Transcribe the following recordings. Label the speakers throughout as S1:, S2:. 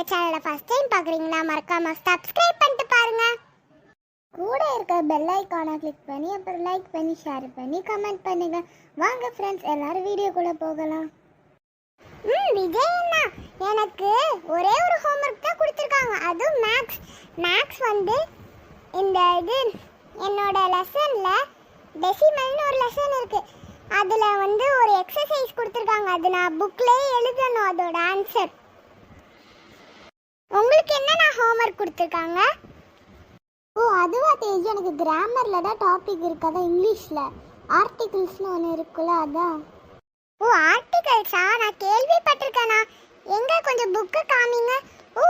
S1: எங்கள் சேனலை first time பார்க்குறீங்கன்னா மறக்காம சப்ஸ்கிரைப் பண்ணிட்டு பாருங்க. கூட இருக்க பெல் ஐக்கானை கிளிக் பண்ணி அப்புறம் லைக் பண்ணி ஷேர் பண்ணி கமெண்ட் பண்ணுங்க. வாங்க ஃப்ரெண்ட்ஸ் எல்லாரும் வீடியோக்குள்ளே போகலாம். ம் விஜய் அண்ணா எனக்கு ஒரே ஒரு ஹோம்ஒர்க் தான் கொடுத்துருக்காங்க. அதுவும் மேக்ஸ் மேக்ஸ் வந்து இந்த இது என்னோட லெசனில் டெசிமல்னு ஒரு லெசன் இருக்குது அதில் வந்து ஒரு எக்ஸசைஸ் கொடுத்துருக்காங்க. அது நான் புக்லேயே எழுதணும். அதோட ஆன்சர் உங்களுக்கு என்னென்ன ஹோம்ஒர்க் கொடுத்துருக்காங்க? ஓ அதுவா தேஜ்? எனக்கு கிராமரில் தான் டாபிக் இருக்கு. அதான் இங்கிலீஷில். ஆர்டிகிள்ஸ்னு ஒன்று இருக்குல்ல அதான். ஓ ஆர்டிகல்ஸா நான் கேள்விப்பட்டிருக்கேனா. எங்க கொஞ்சம் புக்கு காமிங்க. ஓ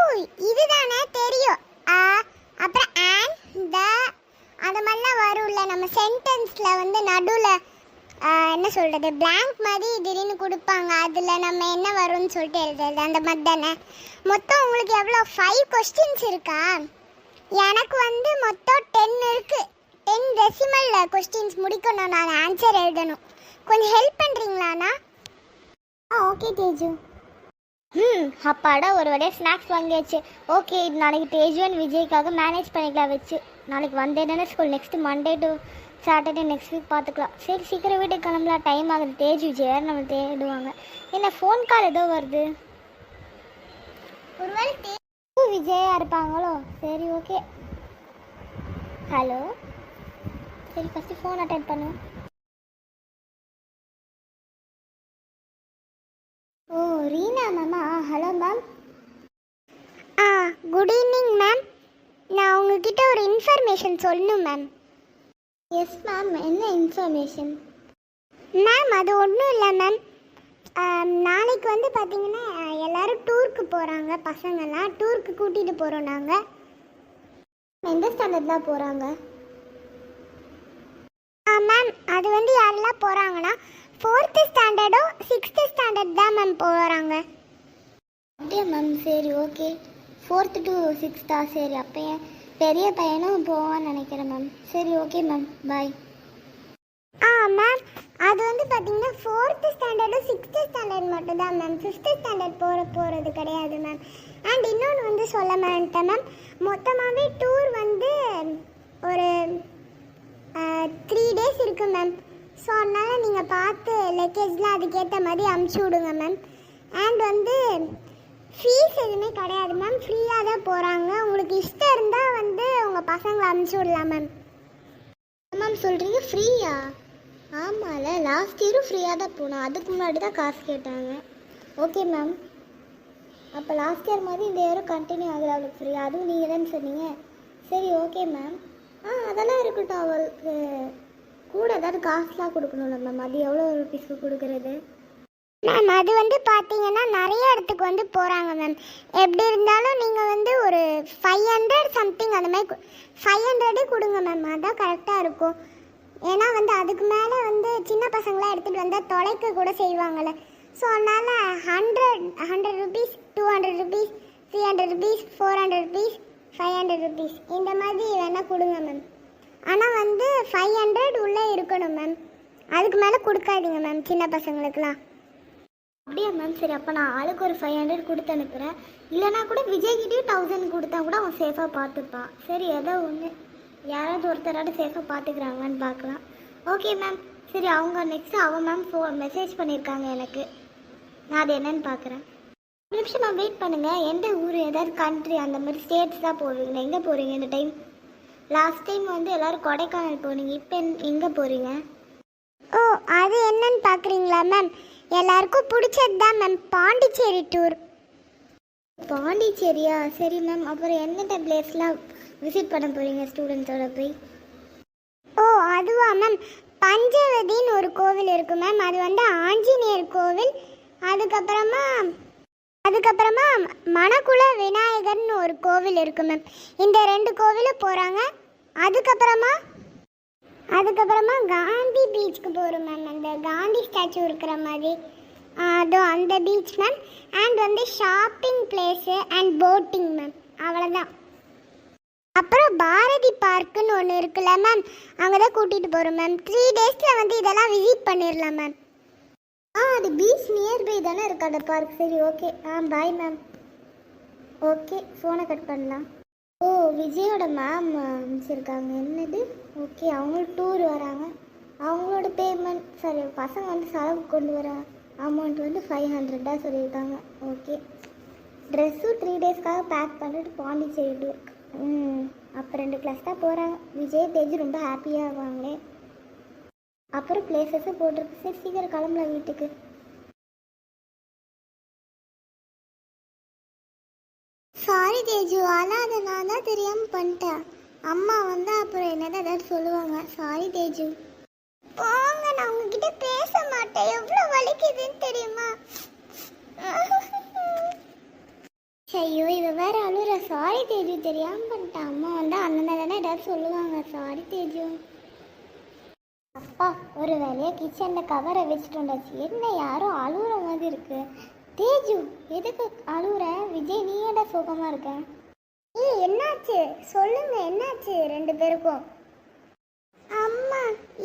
S1: இதுதானே தெரியும். ஆ அப்புறம் ஆன் த அந்த மாதிரிலாம் வரும்ல. நம்ம சென்டென்ஸில் வந்து நடுவில் என்ன சொல்கிறது blank மாதிரி திடீர்னு கொடுப்பாங்க. அதில் நம்ம என்ன வரும்னு சொல்லிட்டு எழுதுறது. அந்த மாதிரி தானே? மொத்தம் உங்களுக்கு எவ்வளோ? ஃபைவ் கொஸ்டின்ஸ் இருக்கா? எனக்கு வந்து மொத்தம் டென் இருக்குது டென் டெசிமல் கொஸ்டின்ஸ் முடிக்கணும். நான் ஆன்சர் எழுதணும். கொஞ்சம் ஹெல்ப் பண்ணுறீங்களாண்ணா ஆ ஓகே தேஜு.
S2: ம் அப்பாடா ஒரு வழியாக ஸ்நாக்ஸ் வாங்கியாச்சு. ஓகே இது நாளைக்கு தேஜுவன் விஜய்க்காக மேனேஜ் பண்ணிக்கலாம் வச்சு. நாளைக்கு வந்தேன்னு school next Monday to Saturday next week பார்த்துக்கலாம். சரி சீக்கிரம் வீட்டுக்கு கிளம்பலாம். டைம் ஆகுது. தேஜ் விஜய் வேறு நம்ம தேடுவாங்க. என்ன ஃபோன் கால் ஏதோ வருது.
S1: ஒருவேளை தே
S2: ஓ, விஜயா இருப்பாங்களோ? சரி ஓகே. ஹலோ? சரி ஃபஸ்ட்டு ஃபோன் அட்டன் பண்ணு
S1: ஓ ரீனா மேமா? ஹலோ மேம் ஆ குட் ஈவினிங் மேம் நான் உங்ககிட்ட ஒரு இன்ஃபர்மேஷன் சொல்லணும் மேம்
S2: எஸ் மேம் என்ன இன்ஃபர்மேஷன்
S1: மேம் அது ஒன்றும் இல்லை மேம் நாளைக்கு வந்து பார்த்தீங்கன்னா எல்லாரும் டூருக்கு போகிறாங்க பசங்கள்லாம். டூருக்கு கூட்டிகிட்டு போகிறோம் நாங்கள்
S2: எந்த ஸ்டாண்டர்ட் தான் போகிறாங்க
S1: ஆ மேம் அது வந்து யாரெல்லாம் போகிறாங்கன்னா ஃபோர்த்து ஸ்டாண்டர்டோ சிக்ஸ்த்து ஸ்டாண்டர்ட் தான் மேம் போகிறாங்க
S2: அப்படியே மேம் சரி ஓகே ஃபோர்த்து டு சிக்ஸ்த்தா சரி அப்போ பெரிய பையனும் போவான்னு நினைக்கிறேன் மேம் சரி ஓகே மேம் பாய்
S1: ஆ மேம் அது வந்து பார்த்தீங்கன்னா ஃபோர்த்து ஸ்டாண்டர்டும் சிக்ஸ்த்து ஸ்டாண்டர்ட் மட்டும் தான் மேம் ஃபிஃப்த்து ஸ்டாண்டர்ட் போகிற போகிறது கிடையாது மேம் அண்ட் இன்னொன்று வந்து சொல்ல மாட்டேன் மேம் மொத்தமாகவே டூர் வந்து ஒரு த்ரீ டேஸ் இருக்கு மேம் ஸோ அதனால் நீங்கள் பார்த்து லக்கேஜ்லாம் அதுக்கேற்ற மாதிரி அமுச்சு விடுங்க மேம் அண்ட் வந்து ஃபீஸ் எதுவுமே கிடையாது மேம் ஃப்ரீயாக தான் போகிறாங்க உங்களுக்கு இஷ்டம் இருந்தால் வந்து உங்கள் பசங்களை அமுச்சு விடலாம் மேம்
S2: மேம் சொல்கிறீங்க ஃப்ரீயா ஆமாம்ல லாஸ்ட் இயரும் ஃப்ரீயாக தான் போனோம். அதுக்கு முன்னாடி தான் காசு கேட்டாங்க. ஓகே மேம் அப்போ லாஸ்ட் இயர் மாதிரி இந்த இயரும் கண்டினியூ ஆகுது அவளுக்கு ஃப்ரீ அதுவும் நீங்கள் தான் சொன்னீங்க. சரி ஓகே மேம் ஆ அதெல்லாம் இருக்கட்டும் அவளுக்கு. கூட ஏதாவது காசுலாம் கொடுக்கணும்ல மேம் அது எவ்வளோ ருபீஸ்க்கு கொடுக்குறது?
S1: மேம் அது வந்து பார்த்தீங்கன்னா நிறைய இடத்துக்கு வந்து போகிறாங்க மேம் எப்படி இருந்தாலும் நீங்கள் வந்து ஒரு ஃபைவ் ஹண்ட்ரட் சம்திங் அந்த மாதிரி ஃபைவ் ஹண்ட்ரடே கொடுங்க மேம் அதான் கரெக்டாக இருக்கும். ஏன்னா வந்து அதுக்கு மேலே வந்து சின்ன பசங்களாம் எடுத்துகிட்டு வந்தால் தொலைக்க கூட செய்வாங்கள்ல ஸோ அதனால் hundred hundred rupees two hundred rupees three hundred rupees four hundred rupees five hundred rupees இந்த மாதிரி வேணால் கொடுங்க மேம் ஆனால் வந்து ஃபைவ் ஹண்ட்ரட் உள்ளே இருக்கணும் மேம் அதுக்கு மேலே கொடுக்காதீங்க மேம் சின்ன பசங்களுக்குலாம்
S2: அப்படியா மேம் சரி அப்போ நான் ஆளுக்கு ஒரு ஃபைவ் ஹண்ட்ரட் கொடுத்து அனுப்புகிறேன் இல்லைனா கூட விஜய்கிட்டயும் தௌசண்ட் கொடுத்தா கூட அவன் சேஃபாக பார்த்துப்பான். சரி ஏதோ ஒன்று யாராவது ஒருத்தராட சேஃபாக பார்த்துக்கிறாங்களான்னு பார்க்கலாம். ஓகே மேம் சரி அவங்க நெக்ஸ்ட்டு அவன் மேம் ஃபோ மெசேஜ் பண்ணியிருக்காங்க எனக்கு. நான் அது என்னன்னு பார்க்குறேன். ஒரு நிமிஷம் மேம் வெயிட் பண்ணுங்கள் எந்த ஊர் ஏதாவது கண்ட்ரி அந்த மாதிரி ஸ்டேட்ஸ் தான் போவீங்க. எங்கே போகிறீங்க இந்த டைம் லாஸ்ட் டைம் வந்து எல்லோரும் கொடைக்கானல் போனீங்க. இப்போ எங்கே போகிறீங்க
S1: ஓ அது என்னன்னு பார்க்குறீங்களா மேம் எல்லாருக்கும் பிடிச்சது தான் மேம் பாண்டிச்சேரி டூர்
S2: பாண்டிச்சேரியா? சரி மேம் அப்புறம் எந்தெந்த பிளேஸ்லாம் விசிட் பண்ண போகிறீங்க ஸ்டூடெண்ட்ஸோட போய்?
S1: ஓ அதுவா மேம் பஞ்சவதின்னு ஒரு கோவில் இருக்கு மேம் அது வந்து ஆஞ்சநேயர் கோவில். அதுக்கப்புறமா அதுக்கப்புறமா மணக்குள விநாயகர்னு ஒரு கோவில் இருக்கு மேம் இந்த ரெண்டு கோவிலும் போகிறாங்க அதுக்கப்புறமா அதுக்கப்புறமா காந்தி பீச்சுக்கு போகிறோம் மேம் அந்த காந்தி ஸ்டாச்சு இருக்கிற மாதிரி. அதுவும் அந்த பீச் மேம் அண்ட் வந்து shopping place and boating ma'am அவ்வளோதான் அப்புறம் பாரதி பார்க்குன்னு ஒன்று இருக்குல்ல மேம் அங்கே தான் கூட்டிகிட்டு போகிறோம் மேம் த்ரீ டேஸில் வந்து இதெல்லாம் விசிட் பண்ணிடலாம் மேம்
S2: ஆ அது பீச் நியர்பை தானே இருக்கு அந்த பார்க் சரி ஓகே ஆ பாய் மேம் ஓகே ஃபோனை கட் பண்ணலாம். ஓ விஜயோட மேம் அமைச்சிருக்காங்க என்னது? ஓகே அவங்களும் டூர் வராங்க. அவங்களோட பேமெண்ட் சாரி பசங்க வந்து செலவு கொண்டு வர அமௌண்ட் வந்து ஃபைவ் ஹண்ட்ரடாக சொல்லியிருக்காங்க. ஓகே ட்ரெஸ்ஸும் த்ரீ டேஸ்க்காக பேக் பண்ணிட்டு பாண்டிச்சேரி டூர் ம் அப்போ ரெண்டு கிளாஸ் தான் போகிறாங்க விஜய் தேஜ் ரொம்ப ஹாப்பியாக ஆவாங்களே அப்புறம் பிளேசஸும் போட்டிருக்கு. சரி சீக்கிரம் கிளம்பலாம் வீட்டுக்கு.
S1: சாரி தேஜு அழாத நான் தான் தெரியாமல் பண்ணிட்டேன். அம்மா வந்தா அப்புறம் என்னதான் ஏதாவது சொல்லுவாங்க. சாரி தேஜு. போங்க நான் உங்ககிட்ட பேச மாட்டேன். எவ்வளோ வலிக்குதுன்னு தெரியுமா?
S2: ஐயோ இவ வேற அழுற. சாரி தேஜு தெரியாம பண்ணிட்டேன் அம்மா வந்து அண்ணன் தானே ஏதாவது சொல்லுவாங்க. சாரி தேஜு. அப்பா ஒரு வேலையா கிச்சன்ல கவரை வச்சுட்டு வந்தாச்சு. என்ன யாரும் அழுகுற மாதிரி இருக்கு. தேஜு எதுக்கு அழுகுற விஜய் நீ ஏன்டா சோகமாக இருக்க?
S1: ஏய் என்னாச்சு? சொல்லுங்க என்னாச்சு ரெண்டு பேருக்கும்? அம்மா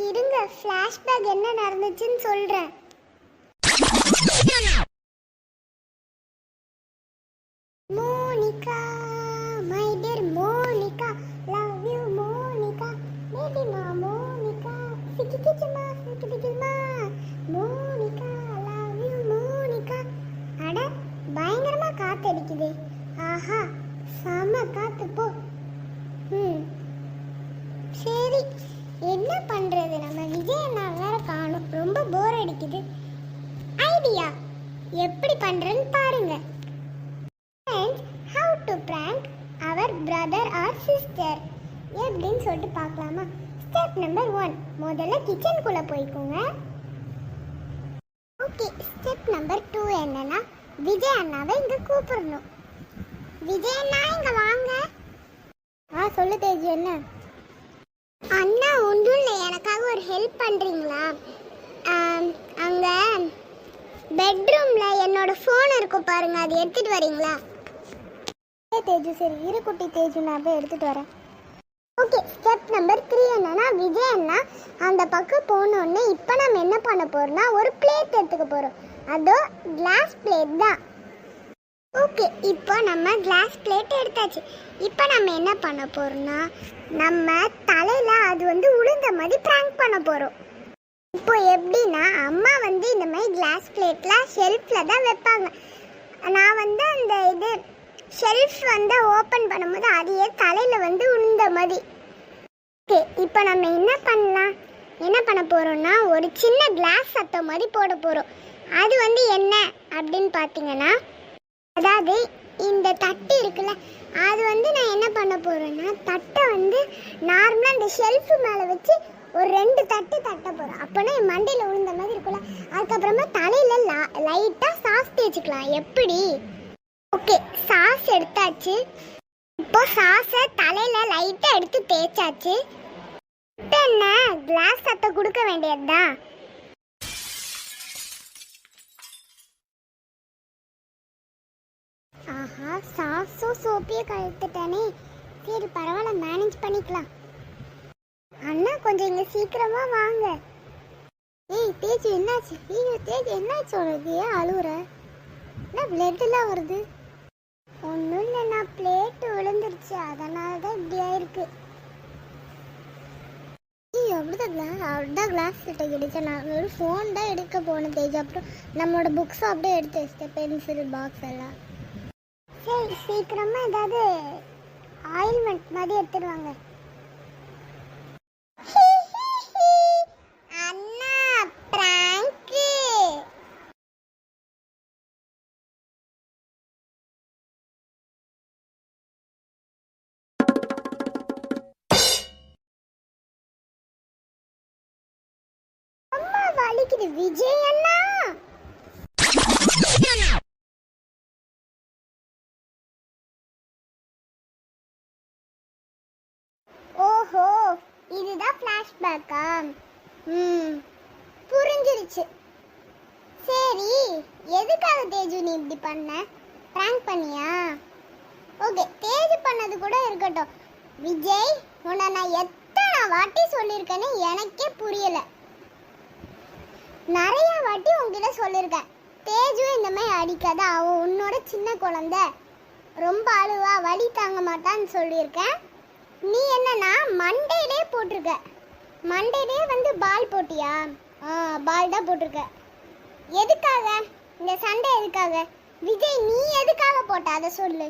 S1: இருங்க ஃப்ளாஷ்பேக் என்ன நடந்துச்சுன்னு சொல்றேன். Monica my dear Monica love you Monica. பேபிமா Monica. சிக்கிக்கிச்சுமா சிக்கிக்கிச்சுமா மோனிகா லவ் யூ மோனிகா அட பயங்கரமா காத்து ஆஹா செம காத்து போ. ம். சரி என்ன பண்றது? நம்ம விஜய் அண்ணா வேற காணும். ரொம்ப போர் அடிக்குது. ஐடியா எப்படி பண்றேன்னு பாருங்க. Friends, how to prank our brother or sister எப்படின்னு சொல்லிட்டு பார்க்கலாமா? ஸ்டெப் நம்பர் ஒன் முதல்ல கிச்சனுக்குள்ளே போய்க்கோங்க. ஓகே ஸ்டெப் நம்பர் டூ என்னன்னா விஜய் அண்ணாவை இங்க கூப்பிடணும். விஜய் அண்ணா இங்க வாங்க.
S2: ஆ சொல்லு தேஜு என்ன?
S1: அண்ணா ஒன்றும் இல்லை. எனக்காக ஒரு ஹெல்ப் பண்ணுறீங்களா அங்கே பெட்ரூமில் என்னோட ஃபோன் இருக்கும் பாருங்க. அது எடுத்துகிட்டு வரீங்களா?
S2: ஏ தேஜு சரி இரு குட்டி தேஜு நான் போய் எடுத்துட்டு வரேன்.
S1: ஓகே ஸ்டெப் நம்பர் த்ரீ என்னன்னா விஜய் அண்ணா அந்த பக்கம் போனோடனே இப்போ நம்ம என்ன பண்ண போறோம்னா ஒரு பிளேட் எடுத்துக்க போகிறோம் அதோ கிளாஸ் பிளேட் தான் ஓகே இப்போ நம்ம கிளாஸ் பிளேட் எடுத்தாச்சு. இப்போ நம்ம என்ன பண்ண போறோம்னா நம்ம தலையில அது வந்து உளுந்த மாதிரி ப்ராங்க் பண்ண போறோம். இப்போ எப்படின்னா அம்மா வந்து இந்த மாதிரி கிளாஸ் பிளேட்ல ஷெல்ஃபில் தான் வைப்பாங்க. நான் வந்து அந்த இது ஷெல்ஃப் வந்து ஓப்பன் பண்ணும்போது அதையே தலையில் வந்து உளுந்த மாதிரி. ஓகே இப்போ நம்ம என்ன பண்ணலாம்? என்ன பண்ண போகிறோன்னா ஒரு சின்ன கிளாஸ் சத்தம் மாதிரி போட போகிறோம் அது வந்து என்ன அப்படின்னு பார்த்தீங்கன்னா அதாவது இந்த தட்டு இருக்குல்ல அது வந்து நான் என்ன பண்ண போகிறேன்னா தட்டை வந்து நார்மலாக இந்த ஷெல்ஃபு மேலே வச்சு ஒரு ரெண்டு தட்டு தட்ட போகிறோம் அப்போனா என் மண்டையில் விழுந்த மாதிரி இருக்கும்ல அதுக்கப்புறமா தலையில் லா லைட்டாக சாஸ் தேய்ச்சிக்கலாம் எப்படி? ஓகே சாஸ் எடுத்தாச்சு. இப்போ சாஸை தலையில் லைட்டாக எடுத்து தேய்ச்சாச்சு. என்ன? கிளாஸ் சத்தை கொடுக்க வேண்டியதுதான். ஆஹா சாஸும் சோப்பியும் கழுத்துட்டேனே. சரி பரவாயில்ல மேனேஜ் பண்ணிக்கலாம். அண்ணா கொஞ்சம் இங்கே சீக்கிரமாக வாங்க. ஏய் தேஜ் என்னாச்சு? ஐயோ தேஜ் என்னாச்சு உனக்கு? ஏன் அழுகுற என்ன பிளட்டெல்லாம் வருது? ஒன்றும் இல்லை நான் பிளேட்டு விழுந்துருச்சு. அதனால தான் இப்படி ஆயிருக்கு. அப்படிதான் கிளாஸ் அப்படிதான் கிளாஸ் கிட்ட கிடைச்சேன் நான் ஒரு ஃபோன் தான் எடுக்க போனேன் தேஜ். அப்புறம் நம்மளோட புக்ஸ் அப்படியே எடுத்து வச்சிட்டேன் பென்சில் பாக்ஸ் எல்லாம். சரி சீக்கிரமா ஏதாவது ஆயில்மெண்ட் மாதிரி எடுத்துருவாங்க அம்மா வலிக்குது. விஜய் அண்ணா? இதுதான் ஃப்ளாஷ்பேக்கா ம். புரிஞ்சிருச்சு. சரி எதுக்காக தேஜு நீ இப்படி பண்ண? ப்ராங்க் பண்ணியா? ஓகே தேஜு பண்ணது கூட இருக்கட்டும். விஜய் உன்னை நான் எத்தனை வாட்டி சொல்லியிருக்கேன்னு எனக்கே புரியல. நிறைய வாட்டி உங்ககிட்ட சொல்லியிருக்கேன் தேஜு இந்த மாதிரி அடிக்காத அவன் உன்னோட சின்ன குழந்தை. ரொம்ப அழுவா வழி தாங்க மாட்டான்னு சொல்லியிருக்கேன். நீ என்னன்னா மண்டேலே போட்டிருக்க. மண்டேலே வந்து பால் போட்டியா? ஆ பால் தான் போட்டிருக்க. எதுக்காக? இந்த சண்டை எதுக்காக? விஜய் நீ எதுக்காக போட்ட? அதை சொல்லு.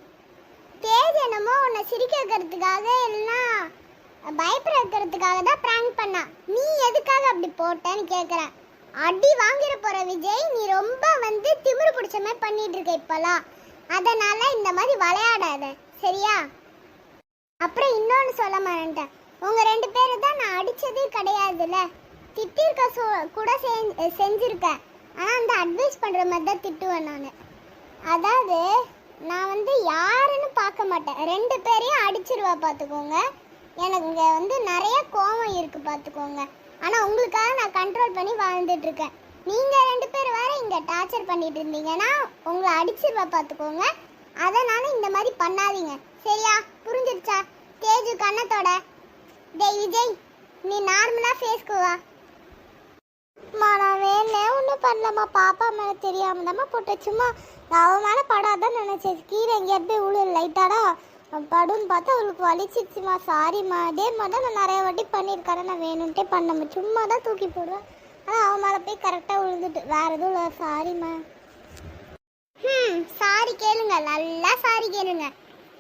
S1: தேஜ் என்னமோ உன்னை சிரிக்க வைக்கிறதுக்காக இல்லைன்னா பயப்பட வைக்கிறதுக்காக தான் ப்ராங்க் பண்ணா. நீ எதுக்காக அப்படி போட்டேன்னு கேட்குறேன் அடி வாங்கிட போற விஜய் நீ ரொம்ப வந்து திமிரு பிடிச்ச மாதிரி பண்ணிட்டு இருக்க இப்பெல்லாம். அதனால இந்த மாதிரி விளையாடாத. சரியா? அப்புறம் இன்னொன்று சொல்ல மாட்டேன் உங்கள் ரெண்டு பேரும் தான் நான் அடித்ததே கிடையாதுல்ல? திட்டிருக்க சொ கூட செஞ்ச- செஞ்சுருக்கேன். ஆனால் அந்த அட்வைஸ் பண்ணுற மாதிரி தான் திட்டுவேன் நான். அதாவது நான் வந்து யாருன்னு பார்க்க மாட்டேன். ரெண்டு பேரையும் அடிச்சிருவா பார்த்துக்கோங்க. எனக்கு இங்கே வந்து நிறைய கோவம் இருக்குது பார்த்துக்கோங்க. ஆனால் உங்களுக்காக நான் கண்ட்ரோல் பண்ணி வாழ்ந்துட்டுருக்கேன். நீங்கள் ரெண்டு பேர் வேறு இங்கே டார்ச்சர் பண்ணிட்டு இருந்தீங்கன்னா உங்களை அடிச்சிருவா பார்த்துக்கோங்க. அதனால் இந்த மாதிரி பண்ணாதீங்க. சரியா? புரிஞ்சிருச்சா தேஜு கண்ணத்தோட டேய் விஜய் நீ நார்மலாக ஃபேஸ்க்கு வா. அம்மா நான் வேணே ஒன்றும் பண்ணலம்மா. பாப்பா மேலே தெரியாம தாம்மா போட்டேன். சும்மா நான் அவன் மேலே படாதான் நினச்சேன். கீழே எங்கேயாவது போய் உள்ள லைட்டாடா படுன்னு பார்த்தா அவளுக்கு வலிச்சிச்சுமா சாரிம்மா அதே மாதிரி தான் நான் நிறைய வாட்டி பண்ணியிருக்கேன். நான் வேணும்ட்டே பண்ணம்மா. சும்மா தான் தூக்கி போடுவேன். ஆனால் அவன் மேலே போய் கரெக்டாக விழுந்துட்டு வேற எதுவும் இல்லை. சாரிம்மா ம். சாரி கேளுங்க. நல்லா சாரி கேளுங்க.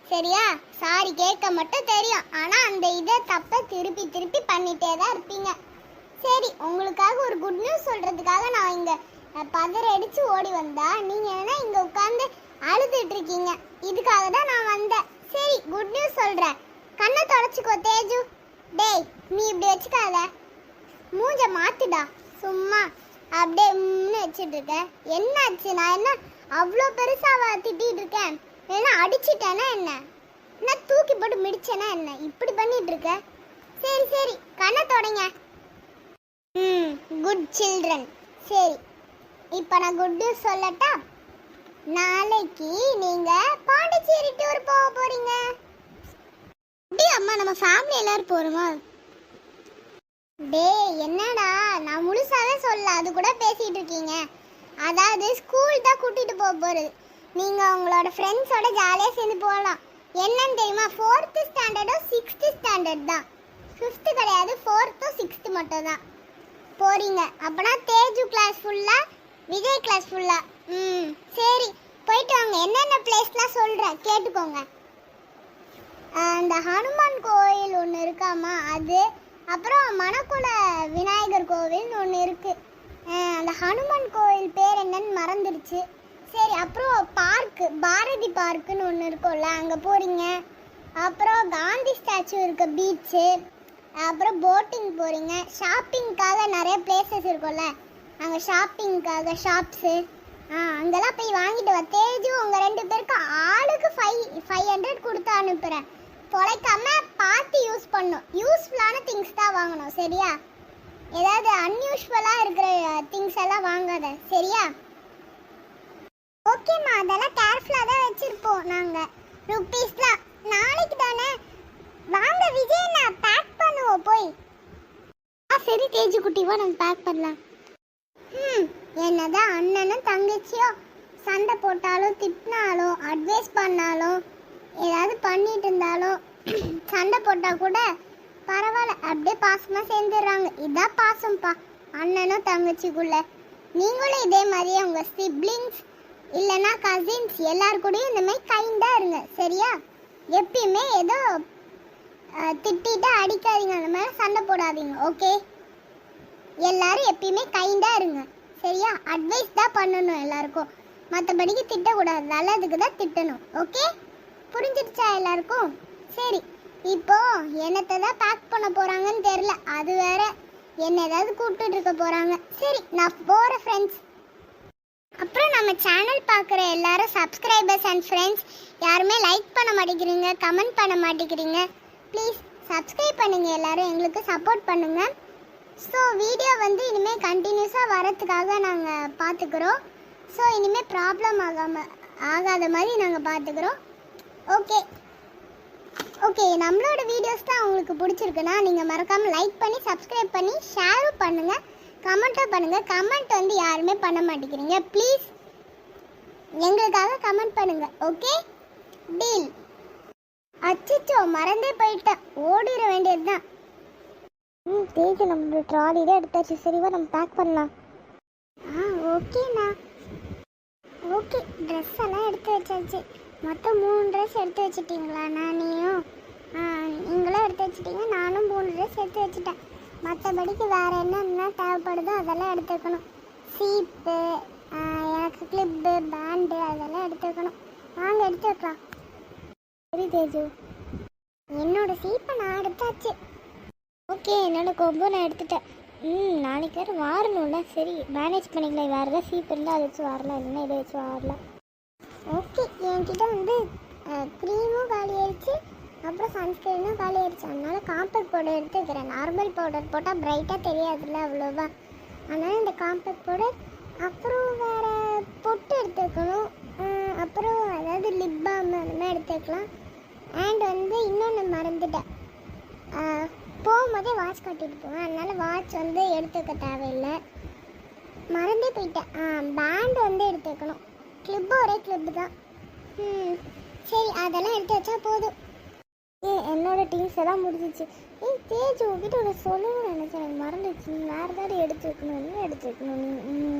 S1: சரியா? சாரி கேட்க மட்டும் தெரியும். ஆனா அந்த இதை தப்ப திருப்பி திருப்பி பண்ணிட்டே தான் இருப்பீங்க. சரி உங்களுக்காக ஒரு குட் நியூஸ் சொல்றதுக்காக நான் இங்க பதற அடிச்சு ஓடி வந்தா நீங்க என்ன இங்க உட்கார்ந்து அழுதுட்டு இருக்கீங்க? இதுக்காக தான் நான் வந்தேன். சரி குட் நியூஸ் சொல்றேன். கண்ணை தொடச்சிக்கோ தேஜு. டேய் நீ இப்படி வச்சுக்காத. மூஞ்ச மாத்துடா. சும்மா அப்படியே உம்னு வச்சுட்டு இருக்க. என்னாச்சு? நான் என்ன அவ்வளோ பெருசாக திட்டிகிட்டு இருக்கேன்? இல்லைன்னா அடிச்சிட்டேனா என்ன? என்ன தூக்கி போட்டு மிடிச்சேனா என்ன? இப்படி பண்ணிட்டு இருக்க? சரி சரி கண்ணை தொடங்க. ம் குட் சில்ட்ரன் சரி இப்போ நான் குட் நியூஸ் சொல்லட்டா? நாளைக்கு நீங்க பாண்டிச்சேரி டூர் போக போறீங்க. அப்படியே அம்மா நம்ம ஃபேமிலி எல்லாரும் போறோமா? டேய் என்னடா? நான் முழுசாவே சொல்ல அது கூட பேசிட்டு இருக்கீங்க. அதாவது ஸ்கூல் தான் கூட்டிட்டு போக போறது. நீங்கள் உங்களோட ஃப்ரெண்ட்ஸோட ஜாலியாக சேர்ந்து போகலாம். என்னன்னு தெரியுமா? ஃபோர்த்து ஸ்டாண்டர்டும் சிக்ஸ்த்து ஸ்டாண்டர்ட் தான். ஃபிஃப்த்து கிடையாது ஃபோர்த்தும் சிக்ஸ்த்து மட்டும் தான் போகிறீங்க அப்போனா தேஜு கிளாஸ் ஃபுல்லாக விஜய் கிளாஸ் ஃபுல்லாக ம் சரி. போயிட்டு வாங்க. என்னென்ன பிளேஸ்லாம் சொல்கிறேன் கேட்டுக்கோங்க. அந்த ஹனுமான் கோயில் ஒன்று இருக்காமா? அது. அப்புறம் மணக்குள விநாயகர் கோவில்னு ஒன்று இருக்குது அந்த ஹனுமான் கோயில் பேர் என்னன்னு மறந்துடுச்சு. சரி அப்புறம் பார்க்கு பாரதி பார்க்குன்னு ஒன்று இருக்கும்ல அங்கே போகிறீங்க அப்புறம் காந்தி ஸ்டாச்சு இருக்க பீச்சு அப்புறம் போட்டிங் போகிறீங்க ஷாப்பிங்க்காக நிறைய பிளேசஸ் இருக்கும்ல. அங்கே ஷாப்பிங்க்காக ஷாப்ஸு ஆ அங்கெல்லாம் போய் வாங்கிட்டு வா. தேஜு உங்கள் ரெண்டு பேருக்கு ஆளுக்கு ஃபைவ் ஃபைவ் ஹண்ட்ரட் கொடுத்து அனுப்புகிறேன் தொலைக்காம பார்த்து யூஸ் பண்ணும். யூஸ்ஃபுல்லான திங்ஸ் தான் வாங்கணும் சரியா? ஏதாவது அன்யூஸ்வலாக இருக்கிற திங்ஸ் எல்லாம் வாங்காத சரியா? ஓகேம்மா அதெல்லாம் கேர்ஃபுல்லாக தான் வச்சுருப்போம் நாங்கள் ருப்பீஸ்லாம் நாளைக்கு தானே? வாங்க விஜய் நான் பேக் பண்ணுவோம் போய். ஆ சரி தேஜு குட்டிவா நம்ம பேக் பண்ணலாம். ம் என்னதான் அண்ணனும் தங்கச்சியோ சண்டை போட்டாலும் திட்டினாலும் அட்வைஸ் பண்ணாலும் ஏதாவது பண்ணிட்டு இருந்தாலும் சண்டை போட்டால் கூட பரவாயில்ல அப்படியே பாசமாக சேர்ந்துடுறாங்க. இதான் பாசம்ப்பா அண்ணனும் தங்கச்சிக்குள்ள. நீங்களும் இதே மாதிரியே அவங்க சிப்ளிங்ஸ் இல்லைன்னா கசின்ஸ் எல்லார் கூடயும் இந்த மாதிரி இருங்க சரியா? எப்பயுமே ஏதோ திட்டிட்டு அடிக்காதீங்க அந்த மாதிரி சண்டை போடாதீங்க ஓகே எல்லாரும் எப்பயுமே கைண்டாக இருங்க சரியா? அட்வைஸ் தான் பண்ணணும் எல்லாருக்கும். மற்றபடிக்கு திட்டக்கூடாது நல்லதுக்கு தான் திட்டணும் ஓகே புரிஞ்சிடுச்சா எல்லாருக்கும்? சரி இப்போ என்னத்தை தான் பேக் பண்ண போகிறாங்கன்னு தெரில அது வேற. என்ன ஏதாவது கூப்பிட்டு இருக்க போகிறாங்க சரி நான் போகிறேன் ஃப்ரெண்ட்ஸ் அப்புறம் நம்ம சேனல் பார்க்குற எல்லாரும் சப்ஸ்கிரைபர்ஸ் அண்ட் ஃப்ரெண்ட்ஸ் யாருமே லைக் பண்ண மாட்டேங்கிறீங்க கமெண்ட் பண்ண மாட்டேங்கிறீங்க ப்ளீஸ் சப்ஸ்கிரைப் பண்ணுங்கள் எல்லாரும் எங்களுக்கு சப்போர்ட் பண்ணுங்கள் ஸோ வீடியோ வந்து இனிமேல் கண்டினியூஸாக வரத்துக்காக நாங்கள் பார்த்துக்குறோம். ஸோ இனிமேல் ப்ராப்ளம் ஆகாமல் ஆகாத மாதிரி நாங்கள் பார்த்துக்குறோம். ஓகே ஓகே நம்மளோட வீடியோஸ் தான் உங்களுக்கு பிடிச்சிருக்குன்னா நீங்கள் மறக்காமல் லைக் பண்ணி சப்ஸ்கிரைப் பண்ணி ஷேரும் பண்ணுங்கள் கமெண்ட்டும் பண்ணுங்கள் கமெண்ட் வந்து யாருமே பண்ண மாட்டேங்கிறீங்க. ப்ளீஸ் எங்களுக்காக கமெண்ட் பண்ணுங்கள் ஓகே டீல் அச்சிச்சோ மறந்தே போயிட்டேன். ஓடிட வேண்டியதுதான்.
S2: ம் தேஜு நம்மளோட ட்ராலிலே எடுத்தாச்சு. சரிவா நம்ம பேக் பண்ணலாம்.
S1: ஆ ஓகேண்ணா ஓகே ட்ரெஸ் எல்லாம் எடுத்து வச்சாச்சு. மொத்தம் மூணு ட்ரெஸ் எடுத்து வச்சிட்டிங்களாண்ணா நீயும்? ஆ நீங்களும் எடுத்து வச்சிட்டீங்க. நானும் மூணு ட்ரெஸ் எடுத்து வச்சுட்டேன். மற்றபடிக்கு வேறு என்னென்ன தேவைப்படுதோ அதெல்லாம் எடுத்துக்கணும். சீப்பு எனக்கு கிளிப்பு பேண்டு அதெல்லாம் எடுத்து வைக்கணும் வாங்க எடுத்து வைக்கலாம்.
S2: சரி தேஜு.
S1: என்னோட சீப்பை நான் எடுத்தாச்சு.
S2: ஓகே என்னோட கொம்பு நான் எடுத்துட்டேன். ம் நாளைக்கு வேறு வாரணும்ல. சரி மேனேஜ் பண்ணிக்கலாம். வேறு ஏதாவது சீப் இருந்தால் அதை வச்சு வரலாம். இல்லைன்னா இதை வச்சு வரலாம்.
S1: ஓகே என்கிட்ட வந்து க்ரீமும் காலி ஆயிடுச்சு. அப்புறம் சன்ஸ்கிரீனும் காலி ஆயிடுச்சு. அதனால காம்பேக்ட் பவுடர் எடுத்துக்கிறேன் நார்மல் பவுடர் போட்டால் பிரைட்டாக தெரியாதுல்ல அவ்வளோவா. அதனால் இந்த காம்பேக்ட் பவுடர் அப்புறம் வேறு பொட்டு எடுத்துக்கணும் அப்புறம் அதாவது லிப் பாம் அந்த மாதிரி எடுத்துக்கலாம் அண்ட் வந்து இன்னொன்று மறந்துட்டேன். போகும்போதே வாட்ச் கட்டிட்டு போவேன். அதனால் வாட்ச் வந்து எடுத்துக்க தேவையில்லை. மறந்தே போயிட்டேன். பேண்ட் வந்து எடுத்துக்கணும் கிளிப்பு ஒரே கிளிப்பு தான். சரி அதெல்லாம் எடுத்து வச்சா போதும்.
S2: என்னோட டீம்ஸ் எல்லாம் முடிஞ்சிச்சு. ஏய் தேஜ் உங்ககிட்ட ஒரு சொல்லணும்னு நினச்சேன். எனக்கு மறந்துச்சு நீ வேறு ஏதாவது எடுத்து வைக்கணும். என்ன எடுத்து வைக்கணும் நீ?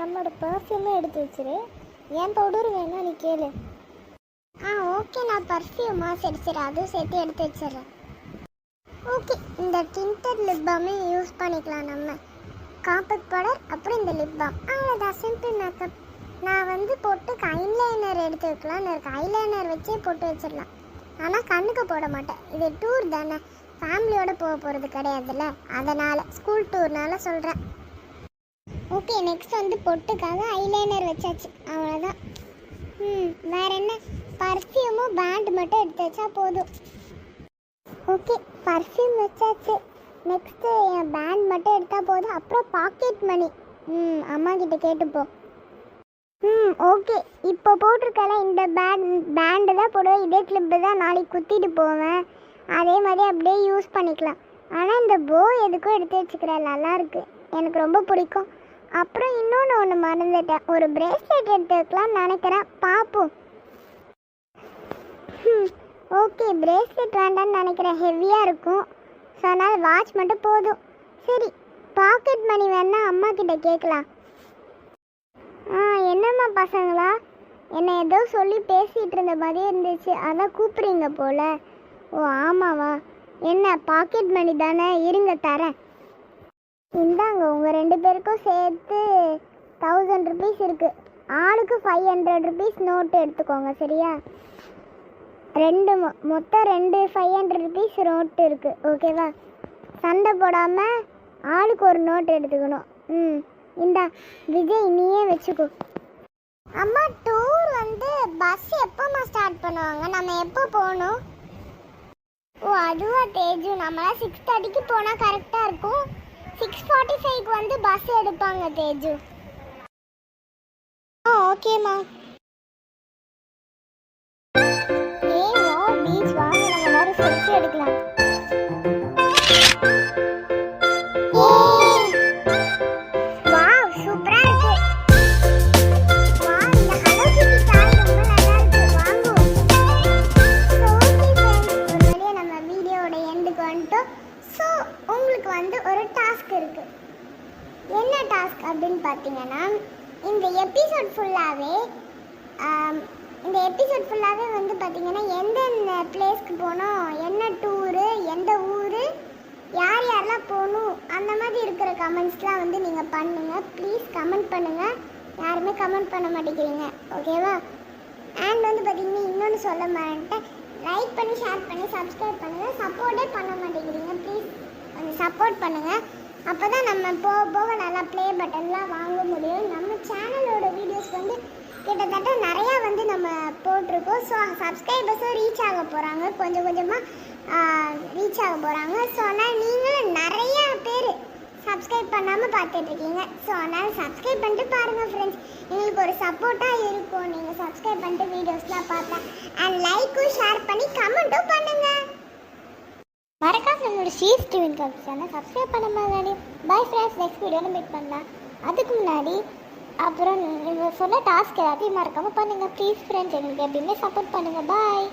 S2: நம்மளோட பர்ஃப்யூமே எடுத்து வச்சிரு. என் பவுடர் வேணும் நீ கேளு.
S1: ஆ ஓகே நான் பர்ஃப்யூமா சரி சரி. அதுவும் சேர்த்து எடுத்து வச்சிடுறேன். ஓகே இந்த டிண்டட் லிப் பாமே யூஸ் பண்ணிக்கலாம் நம்ம. காம்பேக்ட் பவுடர் அப்புறம் இந்த லிப் பாம் அவ்வளோதான் சிம்பிள் மேக்கப் நான் வந்து பொட்டுக்கு ஐலைனர் எடுத்து வைக்கலான்னு இருக்கேன். ஐலைனர் வச்சே பொட்டு வச்சிடலாம். ஆனால் கண்ணுக்கு போட மாட்டேன். இது டூர் தானே. ஃபேமிலியோட போக போகிறது கிடையாதுல்ல. அதனால் ஸ்கூல் டூர்னால சொல்கிறேன் ஓகே நெக்ஸ்ட் வந்து பொட்டுக்காக ஐலைனர் வச்சாச்சு. அவ்வளோதான் ம் வேறு என்ன? பர்ஃப்யூமும் பேண்ட் மட்டும் எடுத்து வச்சா போதும். ஓகே பர்ஃப்யூம் வச்சாச்சு. நெக்ஸ்ட்டு என் பேண்ட் மட்டும் எடுத்தால் போதும். அப்புறம் பாக்கெட் மணி ம் அம்மா கிட்ட கேட்டுப்போம் ம் ஓகே இப்போ போட்டிருக்கல இந்த பேண்ட் பேண்டு தான் போடுவேன் இதே கிளிப்பு தான் நாளைக்கு குத்திட்டு போவேன். அதே மாதிரி அப்படியே யூஸ் பண்ணிக்கலாம். ஆனால் இந்த போ எதுக்கும் எடுத்து வச்சுக்கிறேன் நல்லாயிருக்கு எனக்கு ரொம்ப பிடிக்கும். அப்புறம் இன்னொன்று ஒன்று மறந்துட்டேன். ஒரு பிரேஸ்லெட் எடுத்து வைக்கலாம்னு நினைக்கிறேன். பார்ப்போம். ஓகே பிரேஸ்லெட் வேண்டாம்னு நினைக்கிறேன். ஹெவியாக இருக்கும். ஸோ அதனால் வாட்ச் மட்டும் போதும். சரி பாக்கெட் மணி வேணால் அம்மா கிட்ட கேட்கலாம். ஆ என்னம்மா பசங்களா? என்னை ஏதோ சொல்லி பேசிகிட்டு இருந்த மாதிரியே இருந்துச்சு. அதான் கூப்பிட்றீங்க போல. ஓ ஆமாவா? என்ன பாக்கெட் மணி தானே? இருங்க தரேன். இந்தாங்க உங்கள் ரெண்டு பேருக்கும் சேர்த்து தௌசண்ட் ருபீஸ் இருக்குது ஆளுக்கு ஃபைவ் ஹண்ட்ரட் ருபீஸ் நோட்டு எடுத்துக்கோங்க சரியா? ரெண்டு மொ- மொத்தம் ரெண்டு ஃபைவ் ஹண்ட்ரட் ருபீஸ் நோட்டு இருக்குது ஓகேவா சண்டை போடாமல் ஆளுக்கு ஒரு நோட் எடுத்துக்கணும். ம். இந்தா விஜய் நீயே வச்சுக்கோ. அம்மா டூர் வந்து பஸ் எப்போம்மா ஸ்டார்ட் பண்ணுவாங்க? நம்ம எப்போ போகணும்? ஓ அதுவா தேஜு? நம்மளாம் சிக்ஸ் தேர்ட்டிக்கு போனால் கரெக்டாக இருக்கும். சிக்ஸ் ஃபார்ட்டி ஃபைவ்க்கு வந்து பஸ் எடுப்பாங்க தேஜு. ஆ ஓகேம்மா ஏய் வா பீச் வாங்க. நம்ம எல்லாரும் செல்ஃபி எடுக்கலாம். உங்களுக்கு வந்து ஒரு டாஸ்க் இருக்கு. என்ன டாஸ்க் அப்படின்னு பார்த்தீங்கன்னா இந்த எபிசோட் ஃபுல்லாகவே இந்த எபிசோட் ஃபுல்லாகவே வந்து பார்த்தீங்கன்னா எந்தெந்த பிளேஸ்க்கு போனோம் என்ன டூரு எந்த ஊர் யார் யாரெல்லாம் போகணும் அந்த மாதிரி இருக்கிற கமெண்ட்ஸ்லாம் வந்து நீங்கள் பண்ணுங்கள் ப்ளீஸ் கமெண்ட் பண்ணுங்கள் யாருமே கமெண்ட் பண்ண மாட்டேங்கிறீங்க. ஓகேவா அண்ட் வந்து பார்த்தீங்கன்னா இன்னொன்று சொல்ல மாட்டேன் லைக் பண்ணி ஷேர் பண்ணி சப்ஸ்கிரைப் பண்ணுங்கள் சப்போர்ட்டே பண்ண மாட்டேங்கிறீங்க. ப்ளீஸ் கொஞ்சம் சப்போர்ட் பண்ணுங்கள் அப்போ தான் நம்ம போக போக நல்லா ப்ளே பட்டன்லாம் வாங்க முடியும். நம்ம சேனலோட வீடியோஸ் வந்து கிட்டத்தட்ட நிறையா வந்து நம்ம போட்டிருக்கோம். ஸோ சப்ஸ்கிரைபர்ஸும் ரீச் ஆக போகிறாங்க கொஞ்சம் கொஞ்சமாக ரீச் ஆக போகிறாங்க ஸோ ஆனால் நீங்களும் நிறையா பேர் சப்ஸ்கிரைப் பண்ணாமல் பார்த்துட்ருக்கீங்க ஸோ அதனால் சப்ஸ்கிரைப் பண்ணிட்டு பாருங்கள் ஃப்ரெண்ட்ஸ் எங்களுக்கு ஒரு சப்போர்ட்டாக இருக்கும். நீங்கள் சப்ஸ்கிரைப் பண்ணிட்டு வீடியோஸ்லாம் பார்த்தா. அண்ட் லைக்கும் ஷேர் பண்ணி கமெண்ட்டும் பண்ணுங்கள்
S2: மறக்காம நம்மளோட ஷீஸ் டிவின் கப் சேனல் சப்ஸ்கிரைப் பண்ண மாதிரி பை ஃப்ரெண்ட்ஸ் நெக்ஸ்ட் வீடியோவில் மீட் பண்ணலாம். அதுக்கு முன்னாடி அப்புறம் நீங்கள் சொன்ன டாஸ்க் எல்லாத்தையும் மறக்காமல் பண்ணுங்கள் ப்ளீஸ் ஃப்ரெண்ட்ஸ் எங்களுக்கு எப்பயுமே சப்போர்ட் பண்ணுங்கள் பாய்